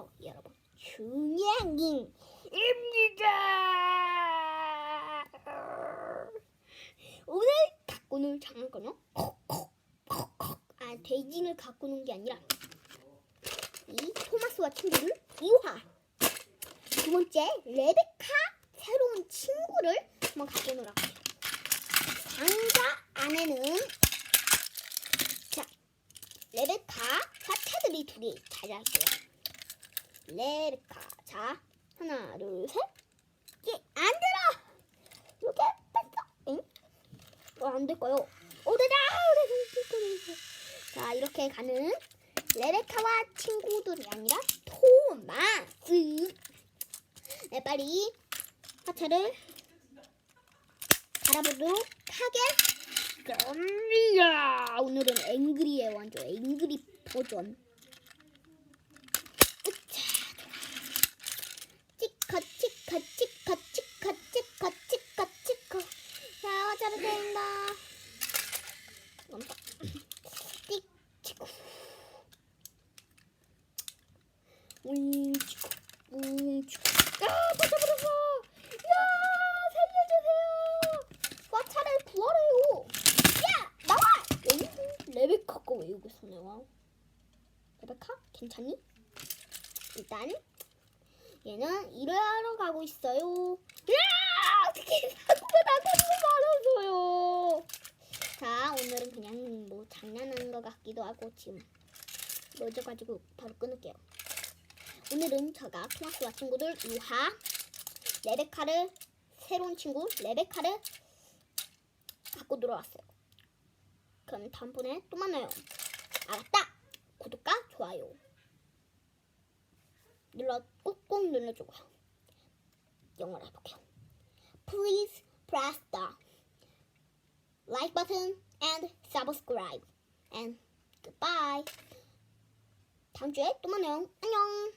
안녕하세요, 여러분. 준양입니다. 오늘 갖고 놀 장난감요? 아, 돼지를 갖고 노는 게 아니라 이 토마스와 친구를 이화. 두 번째, 레베카 새로운 친구를 한번 갖고 놀아볼게요. 상자 안에는 자 레베카 화차들이 두개 가져갈게요. 레베카 자 하나 둘셋 이게 안 들어 이렇게 뺐어 응? 왜안 될까요? 오 되다 자 이렇게 가는 레베카와 친구들이 아니라 토마스 네 빨리 화차를 알아보도록 하겠습니다. 오늘은 앵그리의 완전 앵그리 버전. 으차. 치카 치카 치카 치카 치카 치카 치카. 멈춰. 띡 치쿠. 웅 치쿠. 야 살려주세요. 화차를 구하래요. 야 나와. 응? 레베카 거왜 여기서 나와? 레베카 괜찮니? 일단 얘는 일하러 가고 있어요. 야 어떻게 사고가 나서 말아서요. 자 오늘은 그냥 뭐 장난하는 것 같기도 하고 지금 늦어가지고 바로 끊을게요. 오늘은 제가 토마스와 친구들 유하 레베카를 새로운 친구 레베카를 갖고 들어왔어요. 그럼 다음번에 또 만나요. 알았다. 구독과 좋아요 눌러 꾹꾹 눌러주고요. 영어로 해볼게요. Please press the like button and subscribe. And goodbye. 다음 주에 또 만나요. 안녕.